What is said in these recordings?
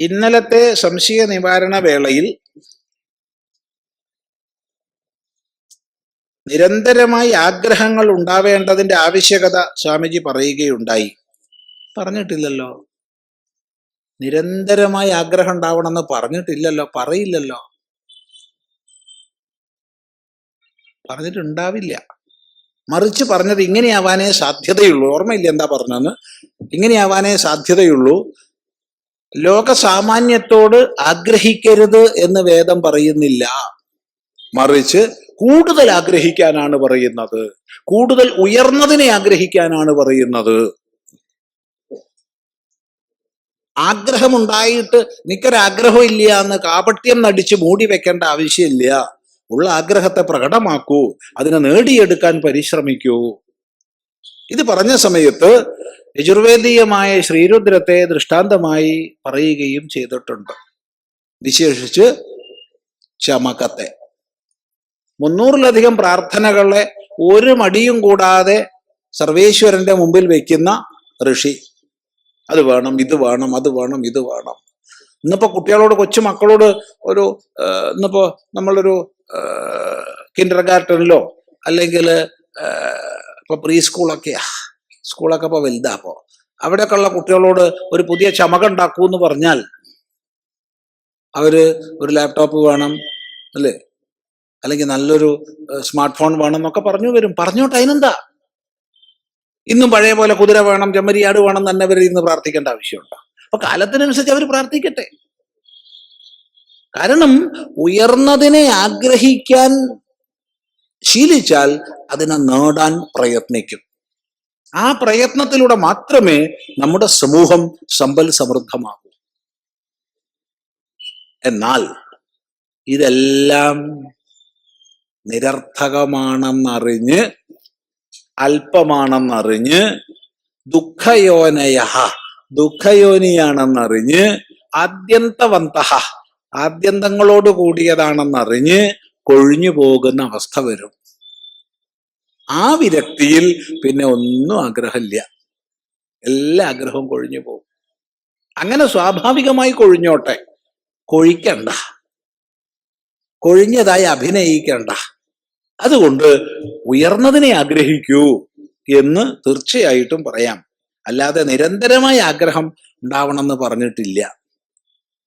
ഇന്നലത്തെ സംശയ നിവാരണ വേളയിൽ നിരന്തരമായി ആഗ്രഹങ്ങൾ ഉണ്ടാവേണ്ടതിന്റെ ആവശ്യകത സ്വാമിജി പറയുകയുണ്ടായി. പറഞ്ഞിട്ടില്ലല്ലോ. നിരന്തരമായി ആഗ്രഹം ഉണ്ടാവണമെന്ന് പറഞ്ഞിട്ടില്ലല്ലോ. പറയില്ലല്ലോ. പറഞ്ഞിട്ടുണ്ടാവില്ല. മറിച്ച് പറഞ്ഞത് ഇങ്ങനെയാവാനേ സാധ്യതയുള്ളൂ. ഓർമ്മയില്ല എന്താ പറഞ്ഞതെന്ന്? ഇങ്ങനെയാവാനേ സാധ്യതയുള്ളൂ. ലോക സാമാന്യത്തോട് ആഗ്രഹിക്കരുത് എന്ന് വേദം പറയുന്നില്ല. മറിച്ച് കൂടുതൽ ആഗ്രഹിക്കാനാണ് പറയുന്നത്. കൂടുതൽ ഉയർന്നതിനെ ആഗ്രഹിക്കാനാണ് പറയുന്നത്. ആഗ്രഹമുണ്ടായിട്ട് നിക്കൊരാഗ്രഹം ഇല്ല എന്ന് കാപട്യം നടിച്ച് മൂടി വെക്കേണ്ട ആവശ്യമില്ല. ഉള്ള ആഗ്രഹത്തെ പ്രകടമാക്കൂ അതിനെ നേടിയെടുക്കാൻ പരിശ്രമിക്കൂ. ഇത് പറഞ്ഞ സമയത്ത് യജുർവേദീയമായ ശ്രീരുദ്രത്തെ ദൃഷ്ടാന്തമായി പറയുകയും ചെയ്തിട്ടുണ്ട്. വിശേഷിച്ച് ശമകത്തെ. മുന്നൂറിലധികം പ്രാർത്ഥനകളെ ഒരു മടിയും കൂടാതെ സർവേശ്വരന്റെ മുമ്പിൽ വെക്കുന്ന ഋഷി. അത് വേണം ഇത് വേണം അത് വേണം ഇത് വേണം. ഇന്നിപ്പോ കുട്ടികളോട് കൊച്ചു മക്കളോട് ഒരു ഇന്നിപ്പോ നമ്മളൊരു കിൻഡർ ഗാർട്ടനിലോ അല്ലെങ്കിൽ ഇപ്പൊ പ്രീ സ്കൂളൊക്കെയാ സ്കൂളൊക്കെ ഇപ്പൊ വലുതാ അപ്പോ അവിടെയൊക്കെ ഉള്ള കുട്ടികളോട് ഒരു പുതിയ ചമക ഉണ്ടാക്കൂ എന്ന് പറഞ്ഞാൽ അവർ ഒരു ലാപ്ടോപ്പ് വേണം അല്ലേ? അല്ലെങ്കിൽ നല്ലൊരു സ്മാർട്ട് ഫോൺ വേണം എന്നൊക്കെ പറഞ്ഞു വരും. പറഞ്ഞോട്ടെ അതിനെന്താ? ഇന്നും പഴയ പോലെ കുതിര വേണം ചെമ്മരിയാട് വേണം തന്നെ അവർ ഇന്ന് പ്രാർത്ഥിക്കേണ്ട ആവശ്യമുണ്ടോ. അപ്പൊ കാലത്തിനനുസരിച്ച് അവർ പ്രാർത്ഥിക്കട്ടെ. കാരണം ഉയർന്നതിനെ ആഗ്രഹിക്കാൻ ശീലിച്ചാൽ അതിനെ നേടാൻ പ്രയത്നിക്കും. ആ പ്രയത്നത്തിലൂടെ മാത്രമേ നമ്മുടെ സമൂഹം സമ്പൽ സമൃദ്ധമാകൂ. എന്നാൽ ഇതെല്ലാം നിരർത്ഥകമാണെന്നറിഞ്ഞ് അല്പമാണെന്നറിഞ്ഞ് ദുഃഖയോനയ ദുഃഖയോനിയാണെന്നറിഞ്ഞ് ആദ്യന്തവന്ത ആദ്യന്തങ്ങളോട് കൂടിയതാണെന്നറിഞ്ഞ് കൊഴിഞ്ഞു പോകുന്ന അവസ്ഥ വരും. ആ വിരക്തിയിൽ പിന്നെ ഒന്നും ആഗ്രഹമില്ല. എല്ലാ ആഗ്രഹവും കൊഴിഞ്ഞു പോകും. അങ്ങനെ സ്വാഭാവികമായി കൊഴിഞ്ഞോട്ടെ. കൊഴിക്കണ്ട. കൊഴിഞ്ഞതായി അഭിനയിക്കണ്ട. അതുകൊണ്ട് ഉയർന്നതിനെ ആഗ്രഹിക്കൂ എന്ന് തീർച്ചയായിട്ടും പറയാം. അല്ലാതെ നിരന്തരമായ ആഗ്രഹം ഉണ്ടാവണമെന്ന് പറഞ്ഞിട്ടില്ല.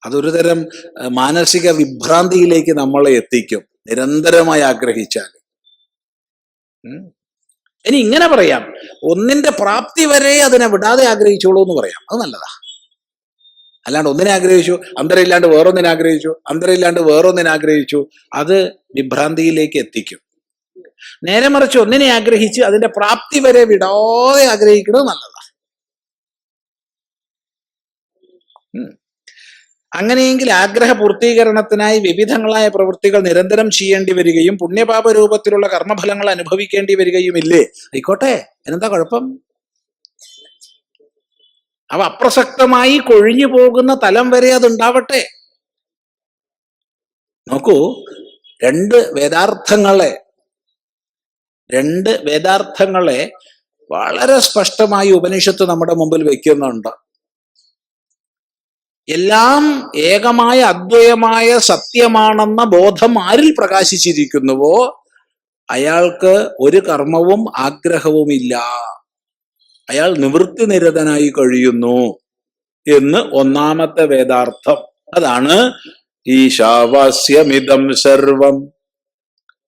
അതൊരു തരം മാനസിക വിഭ്രാന്തിയിലേക്ക് നമ്മളെ എത്തിക്കും. നിരന്തരമായി ആഗ്രഹിച്ചാൽ. ഇനി ഇങ്ങനെ പറയാം. ഒന്നിന്റെ പ്രാപ്തി വരെ അതിനെ വിടാതെ ആഗ്രഹിച്ചോളൂ എന്ന് പറയാം. അത് നല്ലതാ. അല്ലാണ്ട് ഒന്നിനെ ആഗ്രഹിച്ചു അന്തരമില്ലാണ്ട് വേറൊന്നിനെ ആഗ്രഹിച്ചു അന്തരമില്ലാണ്ട് വേറൊന്നിനെ ആഗ്രഹിച്ചു അത് വിഭ്രാന്തിയിലേക്ക് എത്തിക്കും. നേരെ മറിച്ച് ഒന്നിനെ ആഗ്രഹിച്ച് അതിന്റെ പ്രാപ്തി വരെ വിടാതെ ആഗ്രഹിക്കുന്നത് നല്ലതാ. അങ്ങനെയെങ്കിൽ ആഗ്രഹ പൂർത്തീകരണത്തിനായി വിവിധങ്ങളായ പ്രവൃത്തികൾ നിരന്തരം ചെയ്യേണ്ടി വരികയും പുണ്യപാപ രൂപത്തിലുള്ള കർമ്മഫലങ്ങൾ അനുഭവിക്കേണ്ടി വരികയും ഇല്ലേ ആയിക്കോട്ടെ എന്താ കുഴപ്പം? അവ അപ്രസക്തമായി കൊഴിഞ്ഞു പോകുന്ന തലം വരെ അതുണ്ടാവട്ടെ. നോക്കൂ രണ്ട് വേദാർത്ഥങ്ങളെ രണ്ട് വേദാർത്ഥങ്ങളെ വളരെ സ്പഷ്ടമായി ഉപനിഷത്ത് നമ്മുടെ മുമ്പിൽ വെക്കുന്നുണ്ട്. എല്ലാം ഏകമായ അദ്വയമായ സത്യമാണെന്ന ബോധം ആരിൽ പ്രകാശിച്ചിരിക്കുന്നുവോ? അയാൾക്ക് ഒരു കർമ്മവും ആഗ്രഹവുമില്ല. അയാൾ നിവൃത്തി നിരതനായി കഴിയുന്നു എന്ന് ഒന്നാമത്തെ വേദാർത്ഥം. അതാണ് ഈശാവാസ്യമിതം സർവം.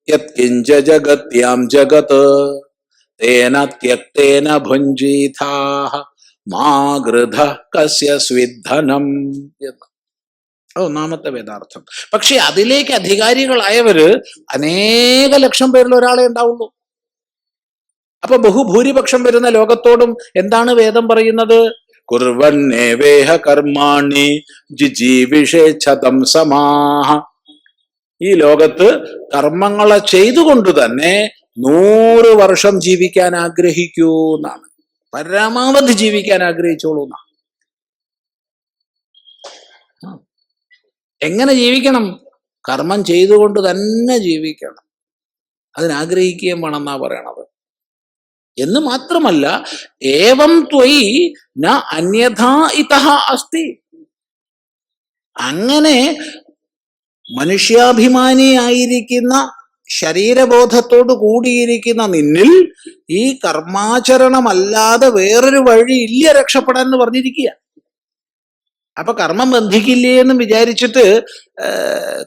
യത്കിഞ്ച ജഗത്യാം ജഗത്. തേന ത്യക്തേന ഭുഞ്ജീഥാഹ. മാ കസ്യ സ്വിദ്ധനം എന്ന്. ഒന്നാമത്തെ വേദാർത്ഥം. പക്ഷെ അതിലേക്ക് അധികാരികളായവര് അനേക ലക്ഷം പേരിൽ ഒരാളെ ഉണ്ടാവുള്ളൂ. അപ്പൊ ബഹുഭൂരിപക്ഷം വരുന്ന ലോകത്തോടും എന്താണ് വേദം പറയുന്നത്? കുർവന്നേവേഹ കർമാണി ജിജീവിഷേച്ഛതം സമാഹ. ഈ ലോകത്ത് കർമ്മങ്ങളെ ചെയ്തുകൊണ്ട് തന്നെ നൂറ് വർഷം ജീവിക്കാൻ ആഗ്രഹിക്കൂ എന്നാണ്. പരമാവധി ജീവിക്കാൻ ആഗ്രഹിച്ചോളൂ എങ്ങനെ ജീവിക്കണം? കർമ്മം ചെയ്തുകൊണ്ട് തന്നെ ജീവിക്കണം. അതിനാഗ്രഹിക്കുകയും വേണം എന്നാ പറയണത്. എന്ന് മാത്രമല്ല ഏവം ത്വയി ന അന്യഥാ ഇതഹ അസ്തി. അങ്ങനെ മനുഷ്യാഭിമാനിയായിരിക്കുന്ന ശരീരബോധത്തോട് കൂടിയിരിക്കുന്ന നിന്നിൽ ഈ കർമാചരണമല്ലാതെ വേറൊരു വഴി ഇല്ല രക്ഷപ്പെടാൻ എന്ന് പറഞ്ഞിരിക്കുക. അപ്പൊ കർമ്മം ബന്ധിക്കില്ലേ എന്ന് വിചാരിച്ചിട്ട്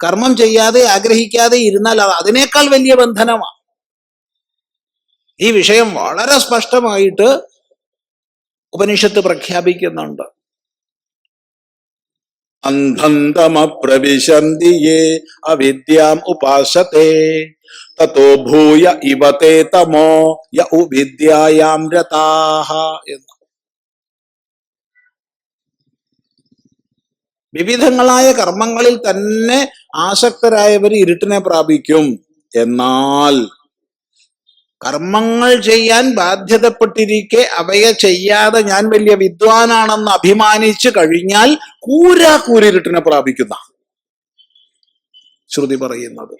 കർമ്മം ചെയ്യാതെ ആഗ്രഹിക്കാതെ ഇരുന്നാൽ അത് അതിനേക്കാൾ വലിയ ബന്ധനമാണ് ഈ വിഷയം വളരെ സ്പഷ്ടമായിട്ട് ഉപനിഷത്ത് പ്രഖ്യാപിക്കുന്നുണ്ട്. അന്ധന്തമപ്രവിശന്തി യേ അവിദ്യാം ഉപാസത്തെ. തത്തോ ഭൂയ ഇവത്തെ തമോ യ ഉവിദ്യായാം രതാഹ എന്ന്. വിവിധങ്ങളായ കർമ്മങ്ങളിൽ തന്നെ ആസക്തരായവർ ഇരുട്ടിനെ പ്രാപിക്കും. എന്നാൽ കർമ്മങ്ങൾ ചെയ്യാൻ ബാധ്യതപ്പെട്ടിരിക്കെ അവയെ ചെയ്യാതെ ഞാൻ വലിയ വിദ്വാനാണെന്ന് അഭിമാനിച്ചു കഴിഞ്ഞാൽ കൂരാ കൂരിരുട്ടിനെ പ്രാപിക്കുന്ന ശ്രുതി പറയുന്നത്.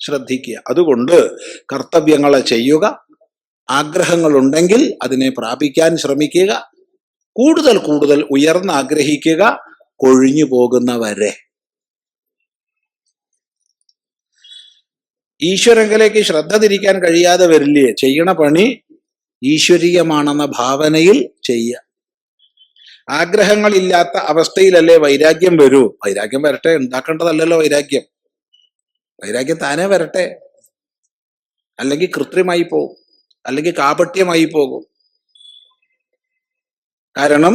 ശ്രദ്ധിക്കുക. അതുകൊണ്ട് കർത്തവ്യങ്ങളെ ചെയ്യുക. ആഗ്രഹങ്ങൾ ഉണ്ടെങ്കിൽ അതിനെ പ്രാപിക്കാൻ ശ്രമിക്കുക. കൂടുതൽ കൂടുതൽ ഉയർന്ന് ആഗ്രഹിക്കുക. കൊഴിഞ്ഞു പോകുന്നവരെ. ഈശ്വരങ്കിലേക്ക് ശ്രദ്ധ തിരിക്കാൻ കഴിയാതെ വരില്ലേ? ചെയ്യണ പണി ഈശ്വരീയമാണെന്ന ഭാവനയിൽ ചെയ്യുക ആഗ്രഹങ്ങളില്ലാത്ത അവസ്ഥയിലല്ലേ വൈരാഗ്യം വരൂ? വൈരാഗ്യം വരട്ടെ ഉണ്ടാക്കേണ്ടതല്ലല്ലോ വൈരാഗ്യം. വൈരാഗ്യം താനേ വരട്ടെ. അല്ലെങ്കിൽ കൃത്രിമായി പോകും അല്ലെങ്കിൽ കാപട്യമായി പോകും. കാരണം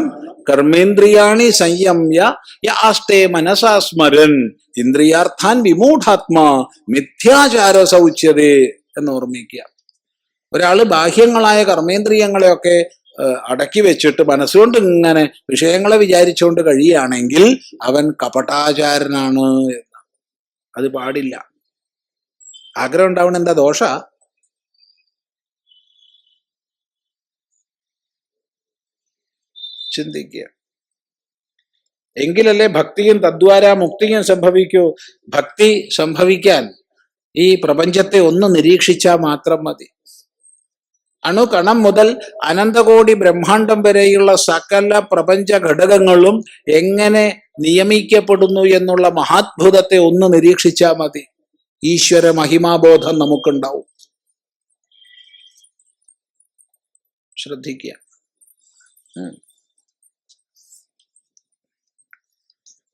കർമ്മേന്ദ്രിയാണി സംയമ്യ യാസ്തേ മനസാ സ്മരൻ ഇന്ദ്രിയാർത്ഥാൻ വിമൂഢാത്മാ മിഥ്യാചാര സൗച്യതേ എന്ന് ഓർമ്മിക്കുക. ഒരാൾ ബാഹ്യങ്ങളായ കർമ്മേന്ദ്രിയങ്ങളെയൊക്കെ അടക്കി വെച്ചിട്ട് മനസ്സുകൊണ്ട് ഇങ്ങനെ വിഷയങ്ങളെ വിചാരിച്ചുകൊണ്ട് കഴിയുകയാണെങ്കിൽ അവൻ കപടാചാരനാണ് അത് പാടില്ല. ആഗ്രഹം ഉണ്ടാവണ എന്താ ദോഷ? ചിന്തിക്കുക. എങ്കിലല്ലേ ഭക്തിയും തദ്വാര മുക്തിയും സംഭവിക്കൂ. ഭക്തി സംഭവിക്കാൻ ഈ പ്രപഞ്ചത്തെ ഒന്ന് നിരീക്ഷിച്ചാൽ മാത്രം മതി. അണുകണം മുതൽ അനന്തകോടി ബ്രഹ്മാണ്ടം വരെയുള്ള സകല പ്രപഞ്ച ഘടകങ്ങളും എങ്ങനെ നിയമിക്കപ്പെടുന്നു എന്നുള്ള മഹാത്ഭുതത്തെ ഒന്ന് നിരീക്ഷിച്ചാൽ മതി. ഈശ്വര മഹിമാബോധം നമുക്കുണ്ടാവും. ശ്രദ്ധിക്കുക.